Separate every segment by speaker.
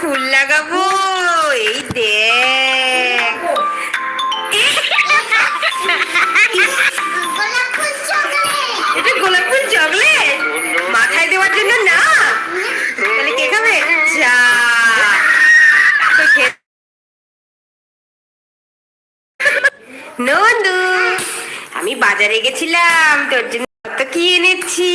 Speaker 1: ফুল লাগাবো, এই দেখ।
Speaker 2: গোলাপ ফুল চকলেট?
Speaker 1: মাথায় দেওয়ার জন্য না? তাহলে কে খাবে? যা। নন্দু, আমি বাজারে গেছিলাম, তোর জন্য কত কি এনেছি?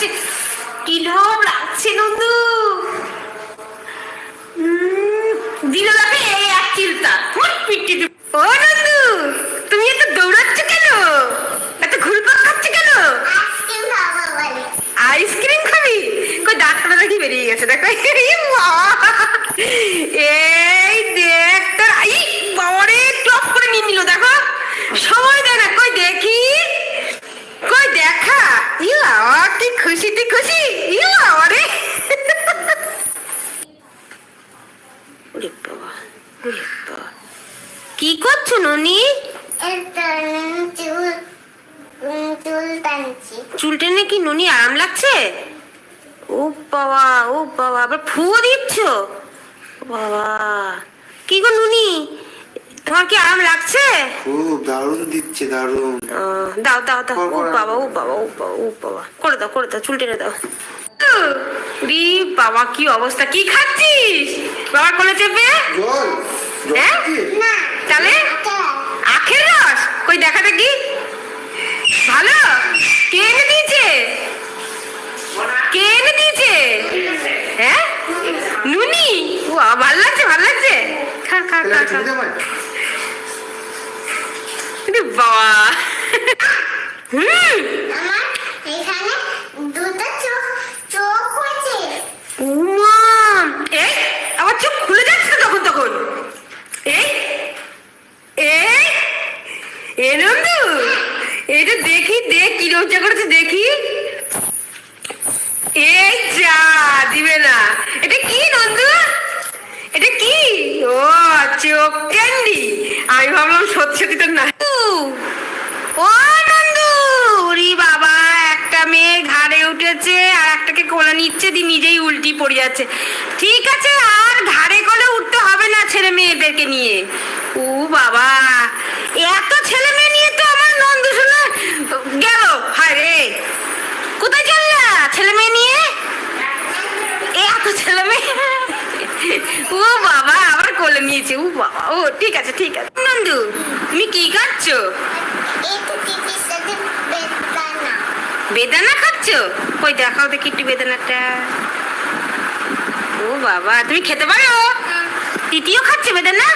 Speaker 1: লাগছে। কিলো লাগছে নন্দু? এই এক চিলতা ফুট পিটি ও নন্দু তুমি এত দৌড়াচ্ছ কেন? এত ঘুরপাক খাচ্ছ কেন?
Speaker 2: আইসক্রিম খাব
Speaker 1: কই ডাক্তার দেখি বেরিয়ে গেছে দেখো। এই বাবা! এই দেখ তোর আই বাবারে টপ করে নিয়ে নিল দেখো সময় দেয় না কই দেখি কই দেখা ইউ কি খুশি কি করছ ননি
Speaker 2: চুল
Speaker 1: টেনে কি ননি আরাম লাগছে? ও বাবা ও বাবা আবার ফুয়ো দিচ্ছ? বাবা। কি গো নুনি? তোমার কি আরাম লাগছে?
Speaker 3: খুব দারুণ দিচ্ছে দারুণ।
Speaker 1: দাও দাও দাও। ও বাবা ও বাবা ও বাবা ও বাবা। করে দাও করে দাও চুল টেনে দাও। রি বাবা কি অবস্থা? কি খাচ্ছিস? বাবার কোলে চেপে? হ্যাঁ?
Speaker 2: না।
Speaker 1: তাহলে আখের রস? কই দেখা দেখি। ভালো? কে এনে দিয়েছে? কে এনে দিয়েছে? হ্যাঁ? নুনি? ও ভালো লাগছে ভালো লাগছে। খা খা খা খা বাবা হুম
Speaker 2: চোখ
Speaker 1: উমা এই চোখ খুলে যাচ্ছে তখন তখন এ নন্দু এটা দেখি দেখ কি রোজা করেছে দেখি এই যা দিবে না এটা কি নন্দু এটা কি ও চোখ ক্যান্ডি আমি ভাবলাম সত্যি সত্যি তো না ও নন্দু ওরে বাবা, একটা মেয়ে ঘাড়ে উঠেছে আর একটাকে কোলে নিচ্ছে দি নিজেই উল্টি পড়ে যাচ্ছে। ঠিক আছে, আর ঘাড়ে কোলে উঠতে হবে না ছেলে মেয়েদেরকে নিয়ে। ও বাবা, এত ছেলে মেয়ে নিয়ে তো আমার নন্দু শুনে গেল। হায় রে, কোথায় চললা ছেলে মেয়ে নিয়ে? এত ছেলে মেয়ে? ও বাবা, আবার কোলে নিয়েছে। ও বাবা, ও, ঠিক আছে ঠিক আছে। নন্দু, তুমি কি খাচ্ছো?
Speaker 2: বেদানা
Speaker 1: বেদানা খাচ্ছ? কই, দেখাও দেখি একটু বেদানাটা। ও বাবা, তুমি খেতে পারো? তৃতীয় খাচ্ছে বেদানা?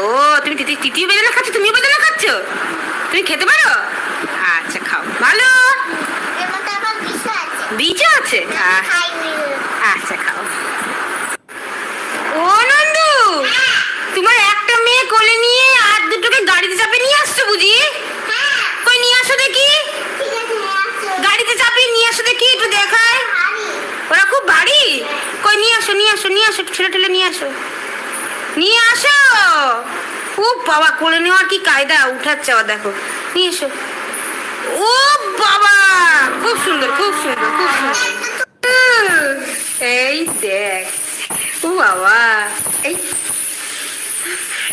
Speaker 1: ও, তুমি তৃতীয় বেদানা খাচ্ছ, তুমিও বেদানা খাচ্ছ? তুমি খেতে পারো? আচ্ছা খাও। ভালো? বীজও আছে? আচ্ছা খাও। ও নন্দু, তোমার একটা মেয়ে কোলে নিয়ে আর দুটোকে গাড়িতে চাপে নিয়ে আসছো বুঝি
Speaker 2: হ্যাঁ
Speaker 1: কই নিয়ে আসো দেখি
Speaker 2: ঠিক আছে আসো
Speaker 1: গাড়িতে চাপিয়ে নিয়ে আসো দেখি একটু দেখায়
Speaker 2: ভারী
Speaker 1: খুব ভারী কই, নিয়ে আসো নিয়ে আসো নিয়ে আসো, ছেলে ঠেলে নিয়ে আসো। নিয়ে আসো! ও বাবা, কোলে নেওয়ার কি কায়দা? উঠাচ্ছে আবার দেখো। নিয়ে এসো। ও বাবা! খুব সুন্দর খুব সুন্দর খুব সুন্দর। এই দেখ। ও বাবা, এই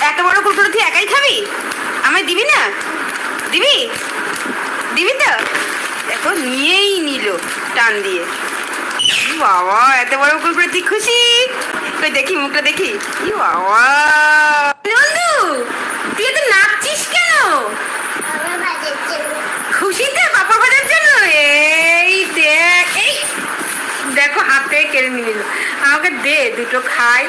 Speaker 1: এত বড় কুকুর তুই একাই খাবি? আমায় দিবি না? দিবি? দিবি তো? দেখো, নিয়েই নিল টান দিয়ে। বাবা, এত বড় কুকুর তুই খুশি? কই দেখি, মুখটা দেখি। ই বাবা। নন্দু, তুই এত নাচছিস কেন? খুশিতে পাপা ভাজার জন্য? এই দেখ, এই। দেখো, হাতে কেড়ে নিয়ে নিল। আমাকে দে, দুটো খাই।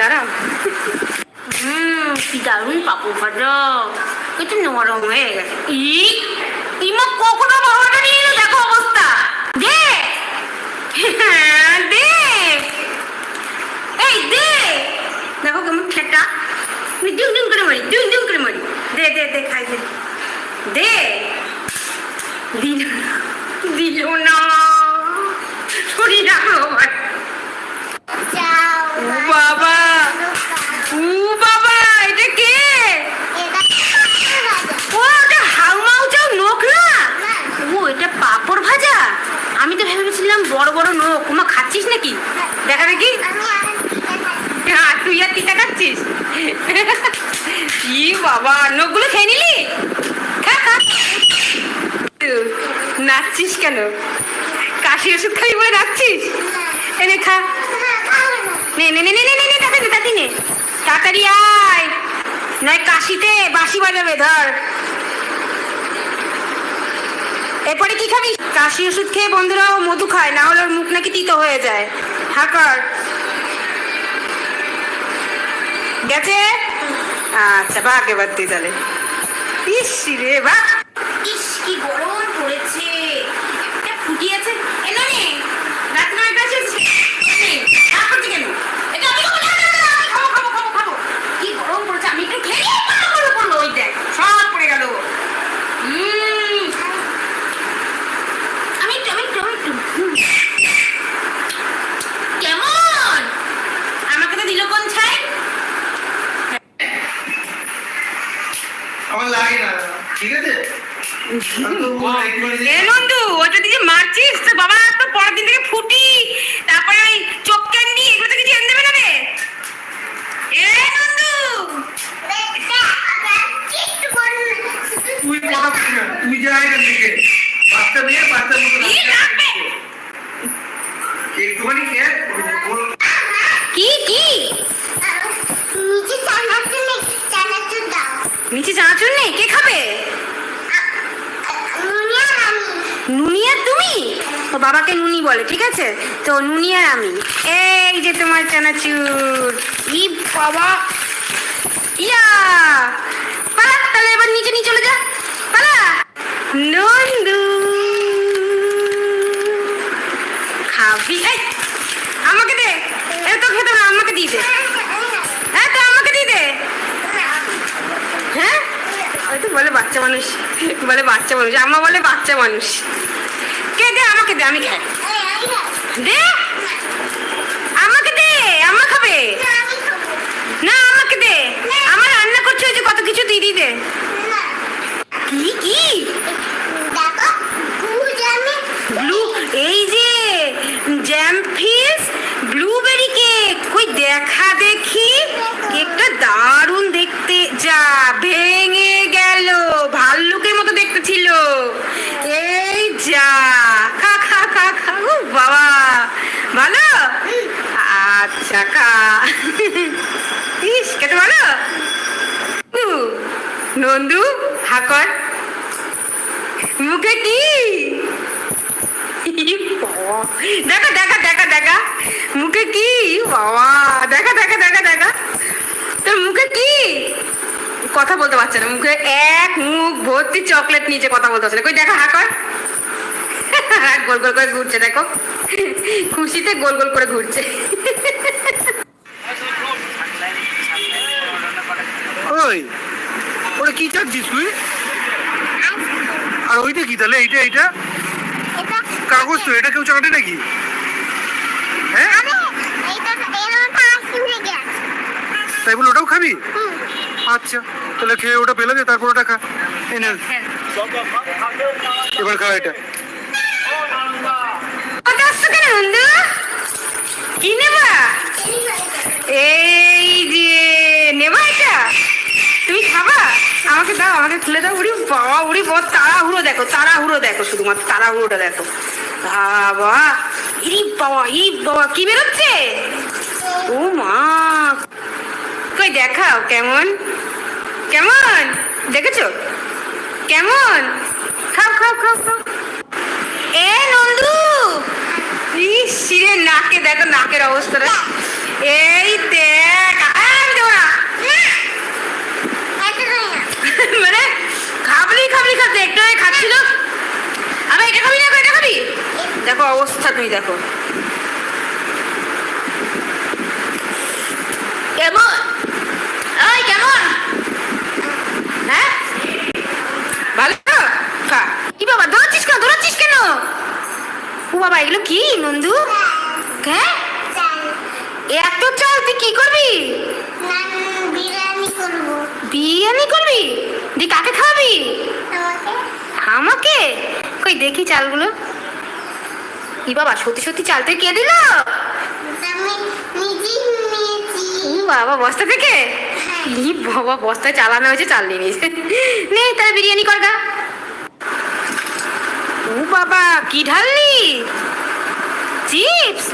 Speaker 1: দাঁড়াও। হুম দারুণ ভাজা। নরম হয়ে গেছে। ই ইমা কখনো বাবাটা নিয়ে এলো দেখো অবস্থা। দে। হ্যাঁ, দে। এই দে। দেখো কেমন ঠেটা আমি ডিম করে মারি ডিম ডিম করে মারি। দে দে দে খাই দে। দে। দিল দিল না। শরীর রাখো আবার। ও বাবা ও বাবা এটা কে ও ওটা হাউমাউ চাও নোক না ও এটা পাপড় ভাজা আমি তো বড় বড় নোক খাচ্ছিস নাকি? দেখা দেখি। হ্যাঁ তুই আর তিতা খাচ্ছিস? ই বাবা নোকগুলো খেয়ে নিলি? খা নাচছিস কেন? কাশি ওষুধ খাবি বলে নাচছিস? এনে খা। নে নে নে নে নে নে নে তাড়াতাড়ি নে, তাড়াতাড়ি নে। তাড়াতাড়ি আয়। নয় কাশিতে বাঁশি বাজাবে ধর। এরপরে কি খাবি? কাশি ওষুধ খেয়ে বন্ধুরা মধু খায়, না হলে ওর মুখ নাকি তিতো হয়ে যায়। হাকার। গেছে? আচ্ছা বাঘ এবার তুই তাহলে ইস রে বাঘ। ইস, কি গরম পড়েছে একটা ফুটি আছে এ ননি রাত নয়টা আছে রাত করছি কেন এটা আমি খাব না, না, না, আমি খাব খাব খাব খাব কি গরম পড়েছে আমি একটু খেয়ে নিই, পড়ল পড়ল পড়ল ওই দেখ সব পড়ে গেল উম, আমি একটু আমি একটু আমি একটু হুম। কেমন আমাকে তো দিল কোন ছাই
Speaker 3: আমার লাগে না ঠিক আছে?
Speaker 1: নন্দু ওটা দিকে মারছিস তো বাবা তো পরের দিন থেকে ফুটি তারপরে ওই চোখ ক্যান্ডি এগুলো তো কিছু এনে দেবে এ নন্দু
Speaker 3: তুই কথা তুই যা এখান থেকে। বাচ্চা মেয়ে বাচ্চার মতো
Speaker 1: ই লাগবে?
Speaker 3: একটুখানি
Speaker 1: কি কি? নিচে চানাচুর নেই কে খাবে? নুনি আর তুমি? ও বাবাকে নুনি বলে ঠিক আছে? তো নুনি আর আমি। এই যে তোমার চানাচুর। ই বাবা। ইয়া! পালা তাহলে এবার নিচে নিয়ে চলে যা। পালা। নন্দু। বাচ্চা মানুষ। বলে বাচ্চা মানুষ। আমা বলে বাচ্চা মানুষ। কে দে? আমাকে দে আমি খাই। দে? আমাকে দে আম্মা খাবে। না আমাকে দে। আমার রান্না করছে যে কত কিছু দিদি দে। কি কি? এই যে জ্যাম ফিস ব্লুবেরি কেক
Speaker 2: কই
Speaker 1: দেখা দেখি। কেকটা দারুণ দেখতে। যা ভেঙে গেল। ভাল্লুকের মতো দেখতে ছিল। এই যা, খা খা খা খা, ও বাবা। ভালো? আচ্ছা খা। ইস, খেতে ভালো? নন্দু হাকর মুখে কি? দেখা দেখা দেখা দেখা। মুখে কি? বাবা, দেখা দেখা দেখা দেখা। তোর মুখে কি? কথা বলতে পারছে না। মুখে এক মুখ ভর্তি চকলেট নিচে কথা বলতে পারছে না। কই দেখা হাকর গোল গোল করে ঘুরছে দেখো। খুশিতে গোল গোল করে ঘুরছে।
Speaker 3: ওই ওটা কি চাচ্ছিস তুই? আর ওইটা কি তাহলে? এইটা এইটা?
Speaker 2: এটা
Speaker 3: কাগজ তো এটা কেউ চাটে নাকি? হ্যাঁ? তাই বলে ওটাও খাবি?
Speaker 2: হুম।
Speaker 3: আচ্ছা তাহলে খেয়ে ওটা দে, তারপর ওটা খা। এনে এবার খা এটা।
Speaker 1: তুমি খাবা? আমাকে দাও, আমাকে খুলে দাও, উড়ি, বাবা, উড়ি দেখো দেখো শুধুমাত্র, তাড়াহুড়োটা দেখো। বাবা, ইরি বাবা ই বাবা, কি বেরোচ্ছে? ও মা। কই দেখাও, কেমন? কেমন? দেখেছ? কেমন? খাও খাও খাও খাও। এ, নন্দু! ইস রে নাকে, দেখো নাকের অবস্থাটা। এই দেখ মানে খাবলি খাবলি খাতে একটু খাচ্ছিল। আমি এটা খাবি না, এটা খাবি? দেখো, অবস্থা তুমি দেখো। কেমন ওই কেমন হ্যাঁ ভালো খা কি বাবা দৌড়াচ্ছিস কেন দৌড়াচ্ছিস কেন ও বাবা এগুলো কি নন্দু? হ্যাঁ? এত চাল তুই কি করবি?
Speaker 2: বিরিয়ানি করবি?
Speaker 1: দি কাকে খাওয়াবি?
Speaker 2: আমাকে?
Speaker 1: কই দেখি চালগুলো। কি বাবা সত্যি সত্যি চাল থেকে কে দিল? বাবা বস্তা থেকে? ই বাবা বস্তায় চালানো হয়েছে চাল নিয়ে নিয়েছে। নে তাহলে বিরিয়ানি কর গা। ও বাবা, কি ঢাললি? চিপস?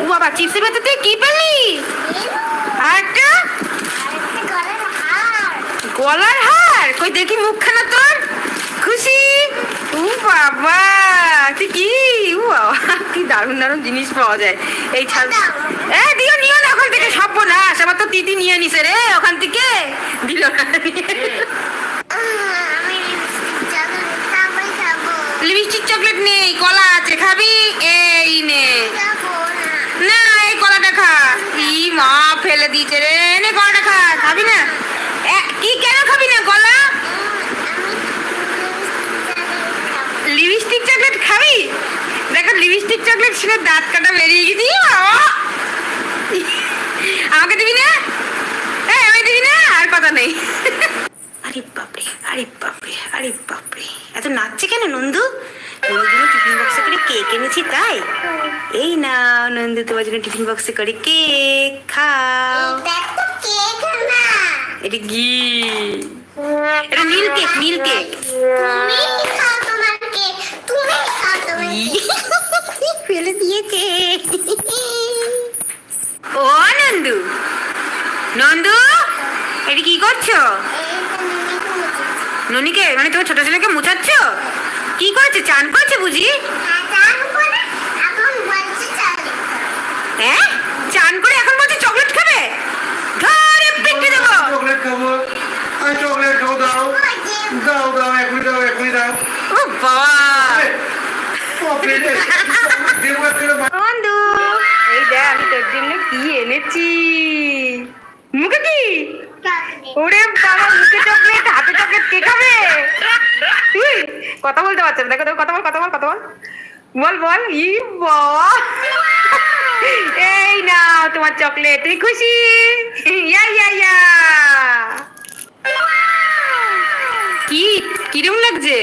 Speaker 1: ও বাবা, চিপসের ভেতর থেকে কি পেলি?
Speaker 2: আরেকটা? গলার হার।
Speaker 1: কই, দেখি মুখখানা তোর। খুশি? ও বাবা তুই কি? ও বাবা, কি দারুণ দারুণ জিনিস পাওয়া যায়। এই ছাল এ, দিও, নিও না, ওখান থেকে সব না আবার তো তিতি নিয়ে নিছে রে, ওখান থেকে। দিল না
Speaker 2: আমি লিপস্টিক চাদর তারপরে খাব
Speaker 1: লিপস্টিক চকলেট নেই, কলা আছে, খাবি? এই নে।
Speaker 2: না,
Speaker 1: এই কলাটা খা। ই মা ফেলে দিয়েছে রে, নে কলাটা খা, খাবি না? কি কেন খাবি না, কলা? লিপস্টিক চকলেট খাবি? দেখো, লিপস্টিক চকলেট ছিল দাঁত কাটা বেরিয়ে গেছি। আমাকে দিবি না? এই আমি দিবি না? আর কথা নেই। আরে বাপরে আরে বাপরে আরে বাপরে। এত নাচছে কেন নন্দু? নন্দুর জন্য টিফিন বক্সে করে কেক এনেছি তাই? এই না নন্দু তোমার জন্য টিফিন বক্সে করে কেক খাও।
Speaker 2: এটা
Speaker 1: ঘি। এটা নীল কেক নীল কেক
Speaker 2: তোমার তোমার
Speaker 1: ফেলে দিয়েছে। ও নন্দু। নন্দু এটা কি করছ? ননিকে মানে তোমার ছোট ছেলেকে মুছাচ্ছ? কি করছে? চান করছে বুঝি? হ্যাঁ? চান করে এখন বলছে চকলেট খাবে? দেবো।
Speaker 3: চকলেট খাব। আমি চকলেট খাব দাও। দাও দাও এখনই দাও এখনই দাও।
Speaker 1: ও বাবা।
Speaker 3: চকলেট দেবো একটা
Speaker 1: বন্ধু এই দেখ আমি তোর জন্য কি এনেছি। মুখে কি? ওরে বাবা মুখে চকলেট হাতে চকলেট কে খাবে? কথা বলতে পারছ না। দেখো কথা বল কথা বল কথা বল। বল বল। ই বাবা। এই না তোমার চকলেট তুই খুশি? ইয়া ইয়া ইয়া। কি? কিরম লাগছে?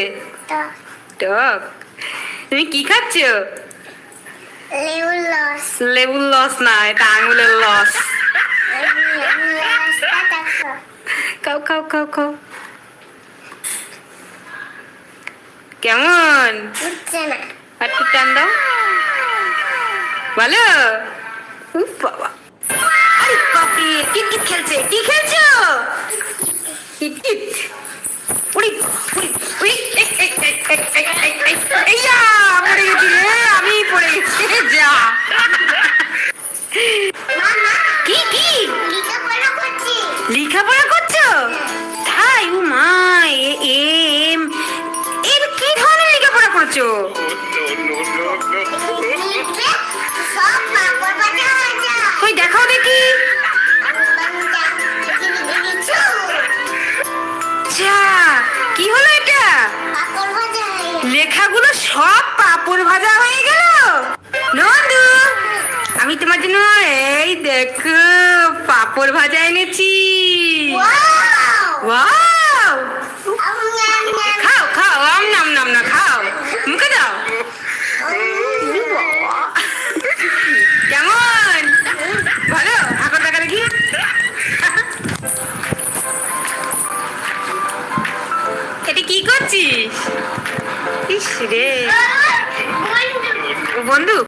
Speaker 1: টক। তুমি কি খাচ্ছ? লেবুর লস না এটা আঙুলের loss Kau kau kau kau. কেমন আর কি টান দাও ভালো খেলছে কি খেলছো উড়ি উড়ি উড়ি এই এই এই এই এই এই এই
Speaker 2: ভাজা হয়ে
Speaker 1: গেল? নন্দু আমি তোমার জন্য এই দেখো পাপড় ভাজা এনেছি। খাও খাও আম নাম নাম না খাও। মুখে দাও। কেমন? ভালো? হাঁকর দেখা দেখি? এটা কি করছিস? ইস রে। ಒಂದು